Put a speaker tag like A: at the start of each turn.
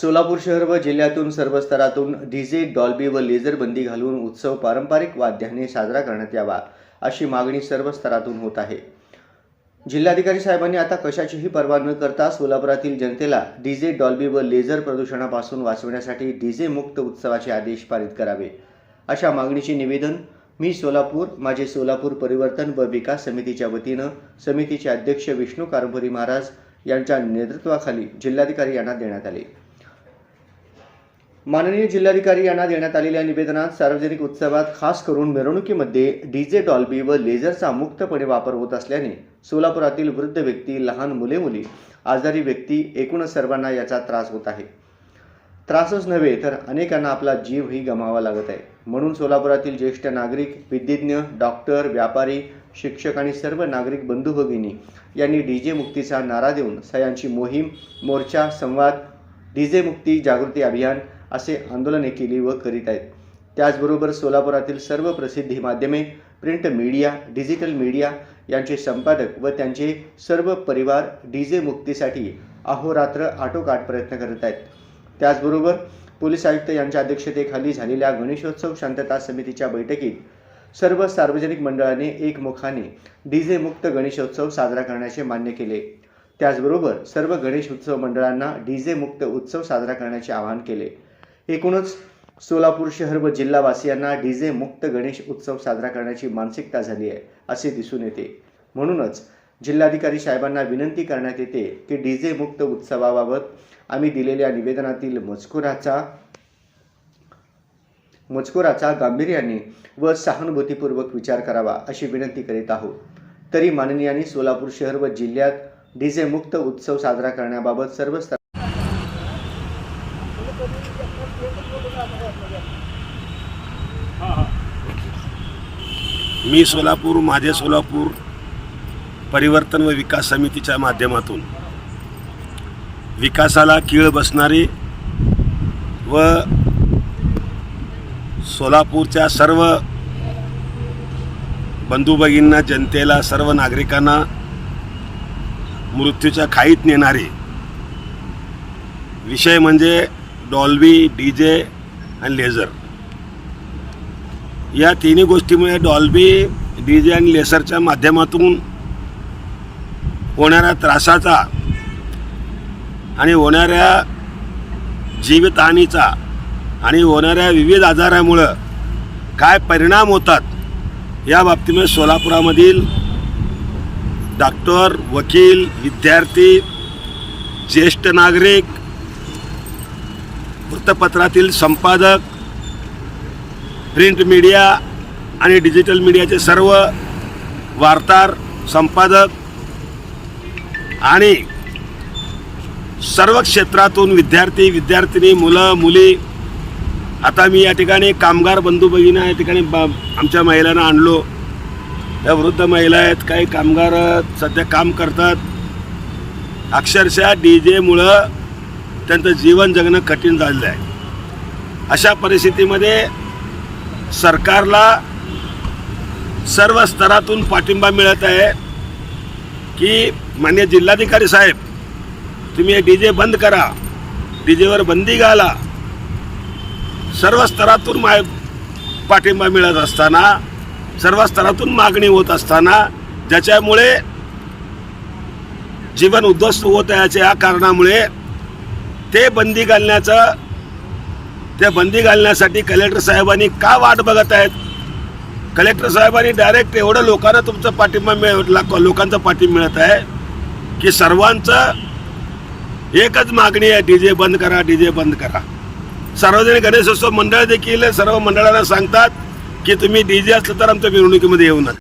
A: सोलापूर शहर व जिल्ह्यातून सर्व स्तरातून डीजे डॉल्बी व लेझर बंदी घालून उत्सव पारंपरिक वाद्याने साजरा करण्यात यावा अशी मागणी सर्व स्तरातून होत आहे. जिल्हाधिकारी साहेबांनी आता कशाचीही पर्वा न करता सोलापुरातील जनतेला डीजे डॉल्बी व लेझर प्रदूषणापासून वाचवण्यासाठी डीजे मुक्त उत्सवाचे आदेश पारित करावे अशा मागणीचे निवेदन मी सोलापूर माझे सोलापूर परिवर्तन व विकास समितीच्या वतीनं समितीचे अध्यक्ष विष्णू कारंपुरी महाराज यांच्या नेतृत्वाखाली जिल्हाधिकारी यांना देण्यात आले. माननीय जिल्हाधिकारी यांना देण्यात आलेल्या निवेदनात सार्वजनिक उत्सवात खास करून मिरवणुकीमध्ये डीजे डॉल्बी व लेझरचा मुक्तपणे वापर होत असल्याने सोलापुरातील वृद्ध व्यक्ती लहान मुले मुली आजारी व्यक्ती एकूणच सर्वांना याचा त्रास होत आहे. त्रासच नव्हे तर अनेकांना आपला जीवही गमावा लागत आहे. म्हणून सोलापुरातील ज्येष्ठ नागरिक विधिज्ञ डॉक्टर व्यापारी शिक्षक आणि सर्व नागरिक बंधू भगिनी यांनी डीजे मुक्तीचा नारा देऊन सयांची मोहीम मोर्चा संवाद डीजे मुक्ती जागृती अभियान असे आंदोलने केली व करीत आहेत. त्याचबरोबर सोलापुरातील सर्व प्रसिद्धी माध्यमे प्रिंट मीडिया डिजिटल मीडिया यांचे संपादक व त्यांचे सर्व परिवार डीजे मुक्तीसाठी अहोरात्र आटोकाट प्रयत्न करत आहेत. त्याचबरोबर पोलीस आयुक्त यांच्या अध्यक्षतेखाली झालेल्या गणेशोत्सव शांतता समितीच्या बैठकीत सर्व सार्वजनिक मंडळाने एकमुखाने डीजे मुक्त गणेशोत्सव साजरा करण्याचे मान्य केले. त्याचबरोबर सर्व गणेश उत्सव मंडळांना डीजे मुक्त उत्सव साजरा करण्याचे आवाहन केले. एकूणच सोलापूर शहर व जिल्हावासियांना डीजे मुक्त गणेश उत्सव साजरा करण्याची मानसिकता झाली आहे असे दिसून येते. म्हणूनच जिल्हाधिकारी साहेबांना विनंती करण्यात येते की डीजे मुक्त उत्सवाबाबत आम्ही दिलेल्या निवेदनातील मजकुराचा मजकुराचा गांभीर्याने व सहानुभूतीपूर्वक विचार करावा अशी विनंती करीत आहोत. तरी माननीयांनी सोलापूर शहर व जिल्ह्यात डीजे मुक्त उत्सव साजरा करण्याबाबत सर्व
B: मी सोलापूर माझे सोलापूर परिवर्तन व विकास समितीच्या माध्यमातून विकासाला कीळ बसणारी व सोलापूरच्या सर्व बंधू भगिनींना जनतेला सर्व नागरिकांना मृत्यूच्या खाईत नेणारे विषय म्हणजे डॉल्बी डी जे आणि लेझर. या तिन्ही गोष्टीमुळे डॉल्बी डी जे आणि लेसरच्या माध्यमातून होणाऱ्या त्रासाचा आणि होणाऱ्या जीवितहानीचा आणि होणाऱ्या विविध आजारामुळं काय परिणाम होतात या बाबतीमध्ये सोलापुरामधील डॉक्टर वकील विद्यार्थी ज्येष्ठ नागरिक वृत्तपत्रातील संपादक प्रिंट मीडिया आणि डिजिटल मीडियाचे सर्व वार्ताहर संपादक आणि सर्व क्षेत्रातून विद्यार्थी विद्यार्थिनी मुलं मुली आता मी या ठिकाणी कामगार बंधू भगिनी या ठिकाणी ब आमच्या महिलांना आणलो. या वृद्ध महिला आहेत काही कामगार सध्या काम करतात. अक्षरशः डी जेमुळं त्यांचं जीवन जगणं कठीण झालेलं आहे. अशा परिस्थितीमध्ये सरकारला सर्व स्तरातून पाठिंबा मिळत आहे की मान्य जिल्हाधिकारी साहेब तुम्ही हे डी जे बंद करा डी जेवर बंदी घाला. सर्व स्तरातून माय पाठिंबा मिळत असताना सर्व स्तरातून मागणी होत असताना ज्याच्यामुळे जीवन उद्ध्वस्त होत आहे याच्या या कारणामुळे ते बंदी घालण्याचं त्या बंदी घालण्यासाठी कलेक्टर साहेबांनी का वाट बघत आहेत? कलेक्टर साहेबांनी डायरेक्ट एवढं लोकांना तुमचा पाठिंबा मिळ लोकांचा पाठिंबा मिळत आहे की सर्वांचं एकच मागणी आहे डी जे बंद करा डी जे बंद करा. सार्वजनिक गणेशोत्सव मंडळ देखील सर्व मंडळांना सांगतात की तुम्ही डी जे असलं तर आमच्या मिरवणुकीमध्ये येऊ नका.